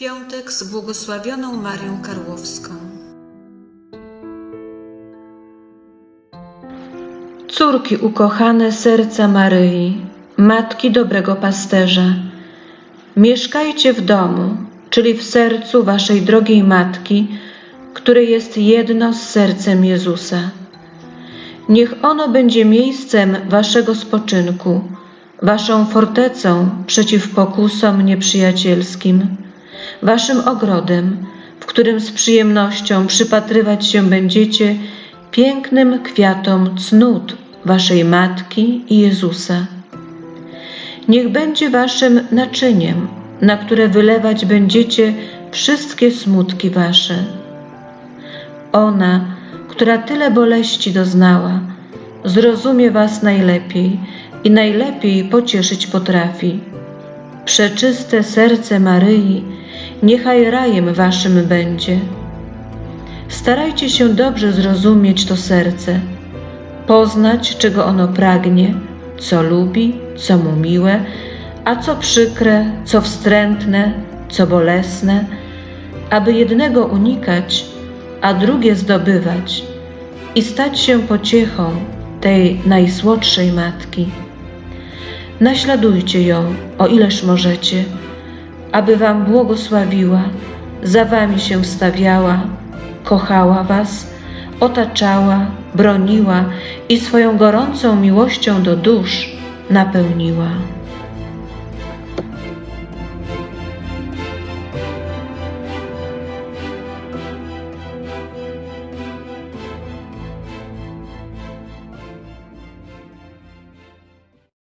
Piątek z błogosławioną Marią Karłowską. Córki ukochane serca Maryi, matki dobrego pasterza, mieszkajcie w domu, czyli w sercu waszej drogiej matki, które jest jedno z sercem Jezusa. Niech ono będzie miejscem waszego spoczynku, waszą fortecą przeciw pokusom nieprzyjacielskim, waszym ogrodem, w którym z przyjemnością przypatrywać się będziecie pięknym kwiatom cnót waszej Matki i Jezusa. Niech będzie waszym naczyniem, na które wylewać będziecie wszystkie smutki wasze. Ona, która tyle boleści doznała, zrozumie was najlepiej i najlepiej pocieszyć potrafi. Przeczyste serce Maryi, niechaj rajem waszym będzie. Starajcie się dobrze zrozumieć to serce, poznać, czego ono pragnie, co lubi, co mu miłe, a co przykre, co wstrętne, co bolesne, aby jednego unikać, a drugie zdobywać i stać się pociechą tej najsłodszej matki. Naśladujcie ją, o ileż możecie, aby wam błogosławiła, za wami się wstawiała, kochała was, otaczała, broniła i swoją gorącą miłością do dusz napełniła.